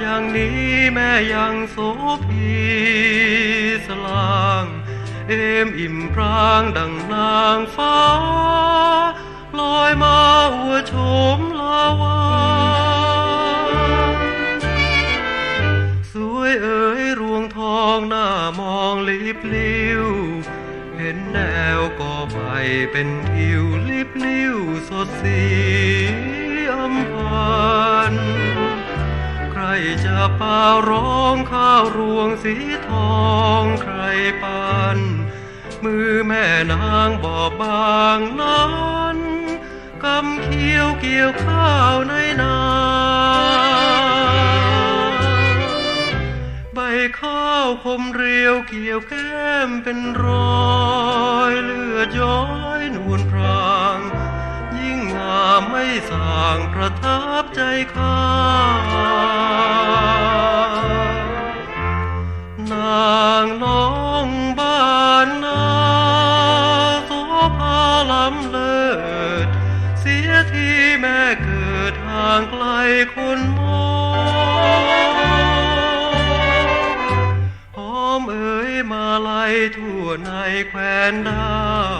อย่างนี้แม่ยังโสพีสลาง เอมอิ่มพรางดังนางฟ้า ลอยมาหัวโฉมลาวาสวยเอ๋ยรวงทองหน้ามองลิบลิ้วเห็นแนวก่อไผ่เป็นทิวลิบลิ้วสดสีอำพันใคร จะป่าร้องข้าวรวงสีทองใครปัน มือแม่นางบอบบางนั้นกำเขียวเกี่ยวข้าวในนาใบข้าวคมเรียวเกี่ยวแก้มเป็นรอยเลือดย้อยนวลพราง ยิ่งงามไม่สางประทับใจข้าางไกลคนมอหอมเอ๋ยมาลัยทั่วในแควนดา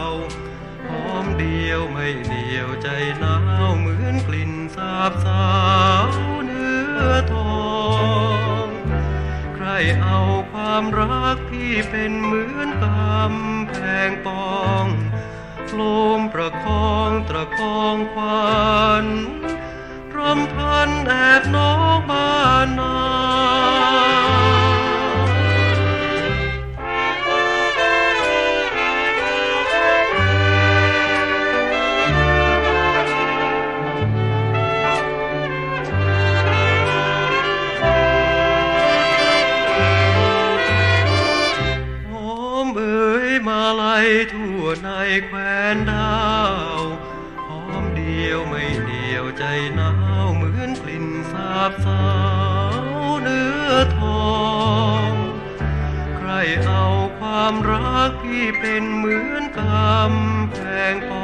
วหอมเดียวไม่เดียวใจหนาวเหมือนกลิ่นสาบสาวเนื้อทองใครเอาความรักที่เป็นเหมือนกำแพงปองโลมประคองตระกองควันำพันแอบน้องบ้านนาหอมเอ๋ยมาลัยทั่วในแคว้นดา ยวไม่เดียวใจหนาวเหมือนกลิ่นสาบสาวเนื้อทอง ใครเอาความรักที่เป็นเหมือนกำแพงปอ